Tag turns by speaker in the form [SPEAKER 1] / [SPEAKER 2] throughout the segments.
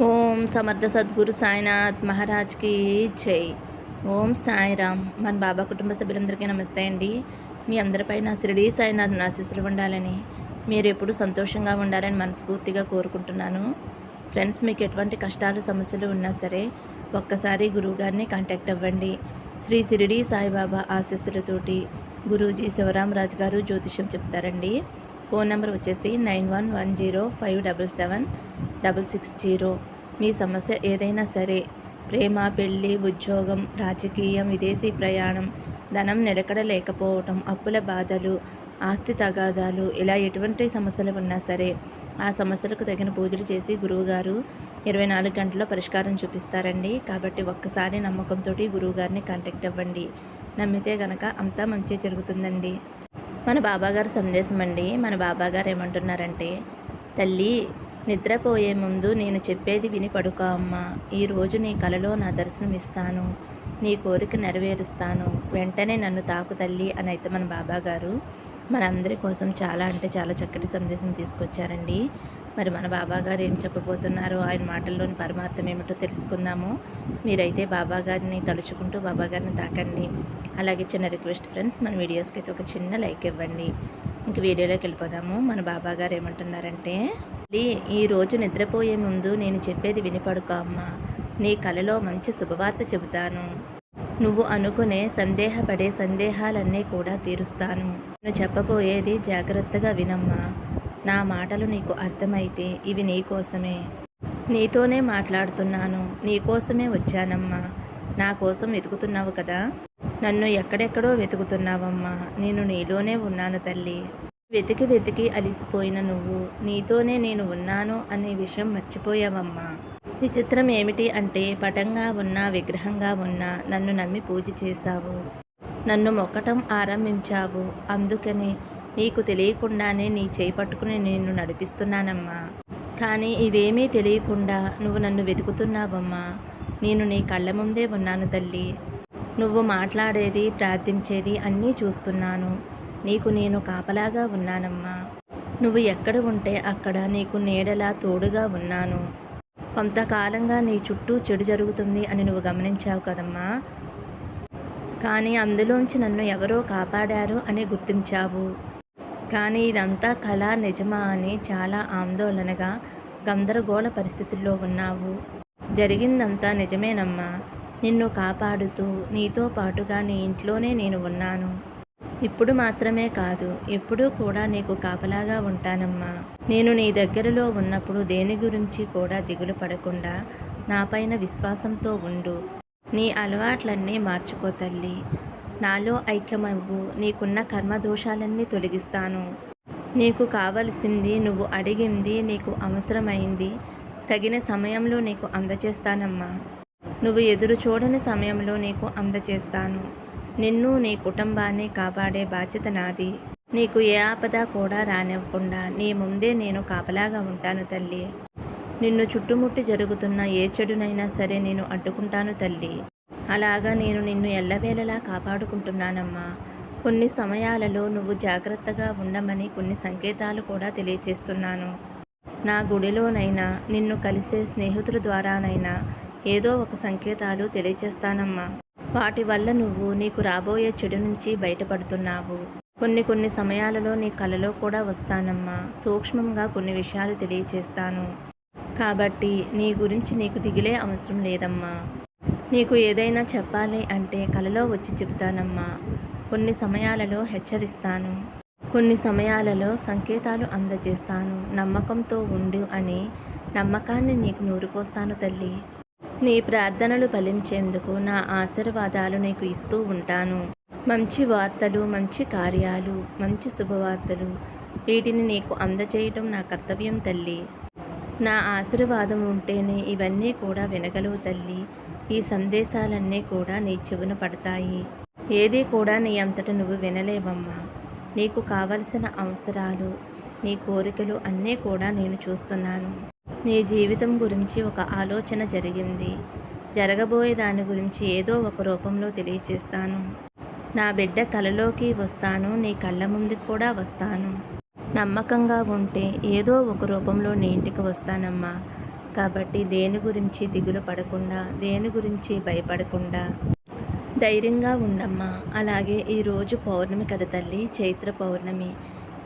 [SPEAKER 1] ఓం సమర్థ సద్గురు సాయినాథ్ మహారాజ్కి జై. ఓం సాయిరామ్. మన బాబా కుటుంబ సభ్యులందరికీ నమస్తే అండి. మీ అందరిపైన షిరిడీ సాయినాథ్ ఆశీస్సులు ఉండాలని మీరు ఎప్పుడు సంతోషంగా ఉండాలని మనస్ఫూర్తిగా కోరుకుంటున్నాను. ఫ్రెండ్స్ మీకు ఎటువంటి కష్టాలు సమస్యలు ఉన్నా సరే ఒక్కసారి గురువుగారిని కాంటాక్ట్ అవ్వండి. శ్రీ షిరిడీ సాయిబాబా ఆశీస్సులతోటి గురూజీ శివరామరాజు గారు జ్యోతిష్యం చెప్తారండి. ఫోన్ నెంబర్ వచ్చేసి nine one one zero five double seven double six zero. మీ సమస్య ఏదైనా సరే ప్రేమ పెళ్ళి ఉద్యోగం రాజకీయం విదేశీ ప్రయాణం ధనం నిలకడ లేకపోవటం అప్పుల బాధలు ఆస్తి తగాదాలు ఇలా ఎటువంటి సమస్యలు ఉన్నా సరే ఆ సమస్యలకు తగిన పూజలు చేసి గురువుగారు ఇరవై నాలుగు గంటల్లో పరిష్కారం చూపిస్తారండి. కాబట్టి ఒక్కసారి నమ్మకంతో గురువుగారిని కాంటాక్ట్ అవ్వండి. నమ్మితే గనక అంతా మంచి జరుగుతుందండి. మన బాబాగారు సందేశం అండి. మన బాబాగారు ఏమంటున్నారంటే తల్లి నిద్రపోయే ముందు నేను చెప్పేది విని పడుకో అమ్మ. ఈరోజు నీ కలలో నా దర్శనం ఇస్తాను. నీ కోరిక నెరవేరుస్తాను. వెంటనే నన్ను తాకు తల్లి అని అయితే మన బాబాగారు మనందరి కోసం చాలా అంటే చాలా చక్కటి సందేశం తీసుకొచ్చారండి. మరి మన బాబాగారు ఏం చెప్పబోతున్నారో ఆయన మాటల్లోని పరమార్థం ఏమిటో తెలుసుకుందాము. మీరైతే బాబాగారిని తలుచుకుంటూ బాబాగారిని తాకండి. అలాగే చిన్న రిక్వెస్ట్ ఫ్రెండ్స్ మన వీడియోస్కి అయితే ఒక చిన్న లైక్ ఇవ్వండి. ఇంక వీడియోలోకి వెళ్ళిపోదాము. మన బాబాగారు ఏమంటున్నారంటే ఈ రోజు నిద్రపోయే ముందు నేను చెప్పేది వినిపడుకో అమ్మ. నీ కలలో మంచి శుభవార్త చెబుతాను. నువ్వు అనుకునే సందేహపడే సందేహాలన్నీ కూడా తీరుస్తాను. నువ్వు చెప్పబోయేది జాగ్రత్తగా వినమ్మా. నా మాటలు నీకు అర్థమైతే ఇవి నీకోసమే నీతోనే మాట్లాడుతున్నాను నీకోసమే వచ్చానమ్మా. నా కోసం వెతుకుతున్నావు కదా? నన్ను ఎక్కడెక్కడో వెతుకుతున్నావమ్మా. నేను నీలోనే ఉన్నాను తల్లి. వెతికి వెతికి అలిసిపోయిన నువ్వు నీతోనే నేను ఉన్నాను అనే విషయం మర్చిపోయావమ్మా. విచిత్రం ఏమిటి అంటే పటంగా ఉన్నా విగ్రహంగా ఉన్నా నన్ను నమ్మి పూజ చేశావు. నన్ను మొక్కటం ఆరంభించావు. అందుకని నీకు తెలియకుండానే నీ చేయి పట్టుకుని నేను నడిపిస్తున్నానమ్మా. కానీ ఇదేమీ తెలియకుండా నువ్వు నన్ను వెతుకుతున్నావమ్మా. నేను నీ కళ్ళ ముందే ఉన్నాను తల్లి. నువ్వు మాట్లాడేది ప్రార్థించేది అన్నీ చూస్తున్నాను. నీకు నేను కాపలాగా ఉన్నానమ్మా. నువ్వు ఎక్కడ ఉంటే అక్కడ నీకు నీడలా తోడుగా ఉన్నాను. కొంతకాలంగా నీ చుట్టూ చెడు జరుగుతుంది అని నువ్వు గమనించావు కదమ్మా. కానీ అందులోంచి నన్ను ఎవరో కాపాడారు అని గుర్తించావు. కానీ ఇదంతా కళ నిజమా అని చాలా ఆందోళనగా గందరగోళ పరిస్థితుల్లో ఉన్నావు. జరిగిందంతా నిజమేనమ్మా. నిన్ను కాపాడుతూ నీతో పాటుగా నీ ఇంట్లోనే నేను ఉన్నాను. ఇప్పుడు మాత్రమే కాదు ఎప్పుడూ కూడా నీకు కాపలాగా ఉంటానమ్మా. నేను నీ దగ్గరలో ఉన్నప్పుడు దేని గురించి కూడా దిగులు పడకుండా నాపైన విశ్వాసంతో ఉండు. నీ అలవాట్లన్నీ మార్చుకో తల్లి. నాలో ఐక్యమవ్వు. నీకున్న కర్మదోషాలన్నీ తొలగిస్తాను. నీకు కావలసింది నువ్వు అడిగింది నీకు అవసరమైంది. తగిన సమయంలో నీకు అందచేస్తానమ్మా. నువ్వు ఎదురు చూడని సమయంలో నీకు అందచేస్తాను. నిన్ను నీ కుటుంబాన్ని కాపాడే బాధ్యత నాది. నీకు ఏ ఆపద కూడా రానివ్వకుండా నీ ముందే నేను కాపలాగా ఉంటాను తల్లి. నిన్ను చుట్టుముట్టి జరుగుతున్న ఏ చెడునైనా సరే నేను అడ్డుకుంటాను తల్లి. అలాగా నేను నిన్ను ఎల్లవేళలా కాపాడుకుంటున్నానమ్మా. కొన్ని సమయాలలో నువ్వు జాగ్రత్తగా ఉండమని కొన్ని సంకేతాలు కూడా తెలియచేస్తున్నాను. నా గుడిలోనైనా నిన్ను కలిసే స్నేహితుల ద్వారానైనా ఏదో ఒక సంకేతాలు తెలియచేస్తానమ్మా. వాటి వల్ల నువ్వు నీకు రాబోయే చెడు నుంచి బయటపడుతున్నావు. కొన్ని కొన్ని సమయాలలో నీ కలలో కూడా వస్తానమ్మా. సూక్ష్మంగా కొన్ని విషయాలు తెలియచేస్తాను. కాబట్టి నీ గురించి నీకు దిగిలే అవసరం లేదమ్మా. నీకు ఏదైనా చెప్పాలి అంటే కలలో వచ్చి చెబుతానమ్మా. కొన్ని సమయాలలో హెచ్చరిస్తాను. కొన్ని సమయాలలో సంకేతాలు అందజేస్తాను. నమ్మకంతో ఉండు అని నమ్మకాన్ని నీకు నూరుపోస్తాను తల్లి. నీ ప్రార్థనలు ఫలించేందుకు నా ఆశీర్వాదాలు నీకు ఇస్తూ ఉంటాను. మంచి వార్తలు మంచి కార్యాలు మంచి శుభవార్తలు వీటిని నీకు అందజేయటం నా కర్తవ్యం తల్లి. నా ఆశీర్వాదం ఉంటేనే ఇవన్నీ కూడా వినగలవు తల్లి. ఈ సందేశాలన్నీ కూడా నీ చెవున పడతాయి. ఏది కూడా నీ అంతట నువ్వు వినలేవమ్మా. నీకు కావలసిన అవసరాలు నీ కోరికలు అన్నీ కూడా నేను చూస్తున్నాను. నీ జీవితం గురించి ఒక ఆలోచన జరిగింది. జరగబోయే దాని గురించి ఏదో ఒక రూపంలో తెలియచేస్తాను. నా బిడ్డ కలలోకి వస్తాను నీ కళ్ళ ముందుకు కూడా వస్తాను. నమ్మకంగా ఉంటే ఏదో ఒక రూపంలో నీ ఇంటికి వస్తానమ్మా. కాబట్టి దేని గురించి దిగులు పడకుండా దేని గురించి భయపడకుండా ధైర్యంగా ఉండమ్మా. అలాగే ఈరోజు పౌర్ణమి కథ తల్లి చైత్ర పౌర్ణమి.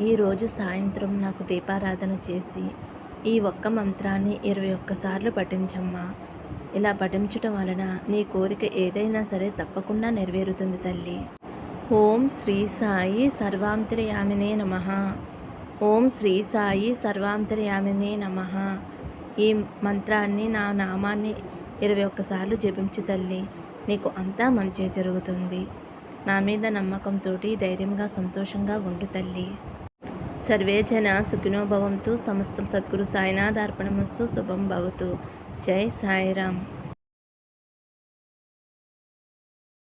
[SPEAKER 1] ఈరోజు సాయంత్రం నాకు దీపారాధన చేసి ఈ ఒక్క మంత్రాన్ని ఇరవై ఒక్కసార్లు పఠించమ్మా. ఇలా పఠించటం వలన నీ కోరిక ఏదైనా సరే తప్పకుండా నెరవేరుతుంది తల్లి. ఓం శ్రీ సాయి సర్వాంతర్యామినే నమ. ఓం శ్రీ సాయి సర్వాంతర్యామినే నమ. ఈ మంత్రాన్ని నా నామాన్ని ఇరవై ఒక్కసార్లు జపించు తల్లి. నీకు అంతా మంచి జరుగుతుంది. నా మీద నమ్మకంతో ధైర్యంగా సంతోషంగా ఉండు తల్లి. సర్వే జన సమస్తం సద్గురు సాయినాథార్పణమస్తు. శుభం భవతు. జై సాయిరామ్.